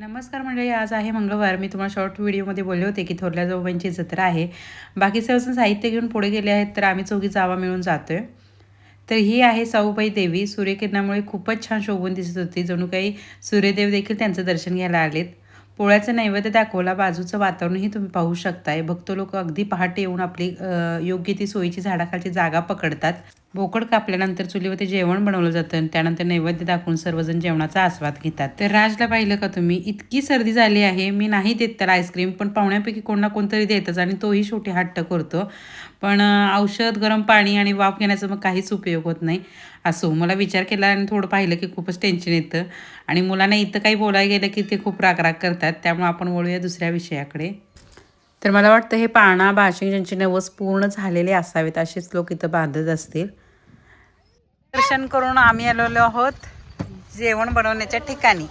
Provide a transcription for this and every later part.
नमस्कार मंडळी आज आहे मंगळवार. मी तुम्हाला शॉर्ट व्हिडिओमध्ये बोलले होते की थोरल्या जाऊबाईंची जत्रा आहे. बाकी सर्व साहित्य घेऊन पुढे गेले आहेत तर आम्ही चौघी जावा मिळून जातो आहे तर ही आहे साऊबाई देवी. सूर्यकिरणामुळे खूपच छान शोभून दिसत होती. जणू काही सूर्यदेव देखील त्यांचं दर्शन घ्यायला आलेत. पोळ्याचं नैवेद्य दाखवला. बाजूचं वातावरणही तुम्ही पाहू शकताय. भक्त लोक अगदी पहाटे येऊन आपली योग्य ती सोयीची झाडाखालची जागा पकडतात. बोकड कापल्यानंतर चुलीवरती जेवण बनवलं जातं आणि त्यानंतर नैवेद्य दाखवून सर्वजण जेवणाचा आस्वाद घेतात. तर राजला पाहिलं का तुम्ही? इतकी सर्दी झाली आहे मी नाही देत त्याला आईस्क्रीम पण पाहुण्यापैकी कोण ना कोणतरी देतच आणि तोही शेवटी हट्ट करतो. पण औषध गरम पाणी आणि वाफ घेण्याचा मग काहीच उपयोग होत नाही. असो मला विचार केला आणि थोडं पाहिलं की खूपच टेन्शन येतं. आणि मुलांना इथं काही बोलायला गेलं की ते खूप रागराग करतात. त्यामुळे आपण वळूया दुसऱ्या विषयाकडे. तर मला वाटतं हे पाळणा भाषिक ज्यांचे नवस पूर्ण झालेले असावेत असेच लोक इथं बांधत असतील. दर्शन करून आम्ही आलेलो आहोत जेवण बनवण्याच्या ठिकाणी.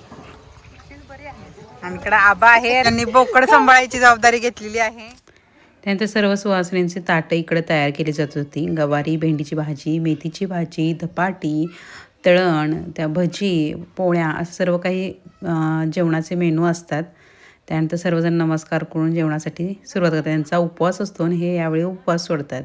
आम्हीकडे आबा आहे त्यांनी बोकड सांभाळायची जबाबदारी घेतलेली आहे. त्यानंतर सर्व सुवासिनींची ताटं इकडे तयार केली जात होती. गवारी भेंडीची भाजी मेथीची भाजी धपाटी तळण त्या भजी पोळ्या असं सर्व काही जेवणाचे मेनू असतात. त्यानंतर सर्वजण नमस्कार करून जेवणासाठी सुरुवात करतात. त्यांचा उपवास असतो आणि हे यावेळी उपवास सोडतात.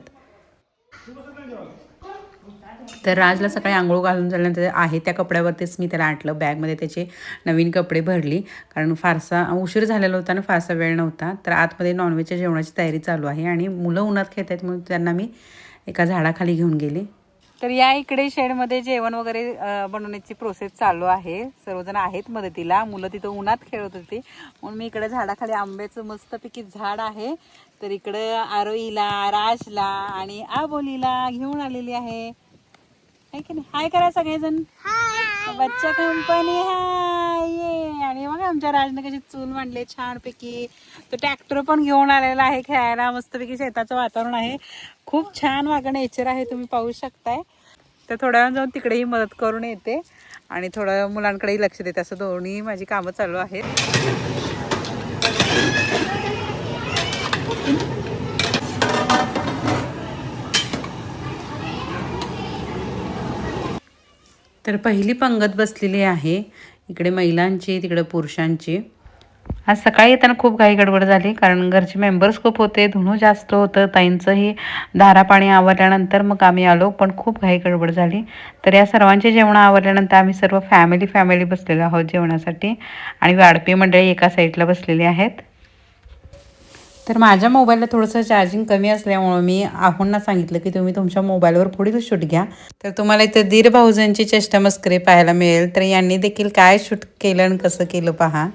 तर राजला सकाळी आंघोळ घालून झाल्यानंतर आहे त्या कपड्यावरतीच मी त्याला आटलं. बॅगमध्ये त्याचे नवीन कपडे भरली. कारण फारसा उशीर झालेला होता आणि फारसा वेळ नव्हता. तर आतमध्ये नॉनव्हेजच्या जेवणाची तयारी चालू आहे आणि मुलं उन्हात खेळत आहेत म्हणून त्यांना मी एका झाडाखाली घेऊन गेले. तर या इकडे शेडमध्ये जेवण वगैरे बनवण्याची प्रोसेस चालू आहे. सर्वजण आहेत मदतीला. मुलं तिथं उन्हात खेळत होती. म्हणून मी इकडे झाडाखाली आंब्याचं मस्तपैकी झाड आहे. तर इकडं आरोईला राजला आणि आबोलीला घेऊन आलेली आहे. की नाही? हाय करा सगळेजण. बच्चा कंपनी हाय. ये आणि मग आमच्या राजने कशी चूल मांडले छानपैकी. तो ट्रॅक्टर पण घेऊन आलेला आहे खेळायला. मस्तपैकी शेताचं वातावरण आहे. खूप छान मागं नेचर आहे तुम्ही पाहू शकताय. तर थोड्या वेळ जाऊन तिकडेही मदत करून येते. आणि थोडं मुलांकडेही लक्ष देते. असं दोन्ही माझी कामं चालू आहेत. तर पहिली पंगत बसलेली आहे. इकडे महिलांची तिकडे पुरुषांची. आज सकाळी येताना खूप काही गडबड झाली कारण घरचे मेंबर्स खूप होते धुणं जास्त होतं ताईंचंही धारा पाणी आवरल्यानंतर मग आम्ही आलो पण खूप काही गडबड झाली. तर या सर्वांचे जेवण आवरल्यानंतर आम्ही सर्व फॅमिली फॅमिली बसलेलो आहोत जेवणासाठी. आणि वाडपी मंडळी एका साईडला बसलेली आहेत. तर माझ्या मोबाईलला थोडंसं चार्जिंग कमी असल्यामुळं मी आहोंना सांगितलं की तुम्ही तुमच्या मोबाईलवर पुढील शूट घ्या. तर तुम्हाला इथं दीर भाऊजांची चष्टा मस्करी पाहायला मिळेल. तर यांनी देखील काय शूट केलं आणि कसं केलं पहा.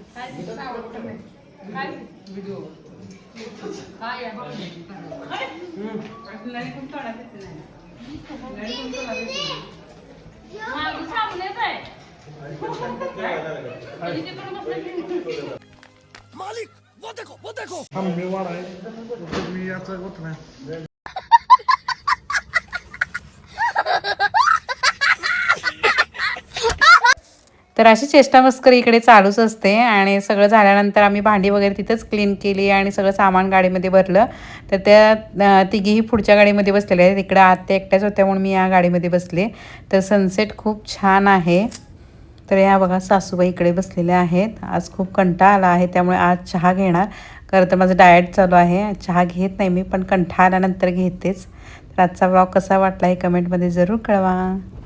हम मेवाड आहे मी याचा होत नाही तर अशी चेष्टा मस्करी इकडे चालूच असते आणि सगळं झाल्यानंतर आम्ही भांडी वगैरे तिथंच क्लीन केली आणि सगळं सामान गाडीमध्ये भरलं. तर त्या तिघीही पुढच्या गाडीमध्ये बसलेल्या आहेत. इकडं आत्या एकट्याच होत्या म्हणून मी या गाडीमध्ये बसले. तर सनसेट खूप छान आहे. तर या बघा सासूबाई इकडे बसलेल्या आहेत. आज खूप कंटाळा आला आहे त्यामुळे आज चहा घेणार. खरं तर माझं डाएट चालू आहे. चहा घेत नाही मी पण कंटाळा आल्यानंतर घेतेच. तर आजचा ब्लॉग कसा वाटला हे कमेंटमध्ये जरूर कळवा.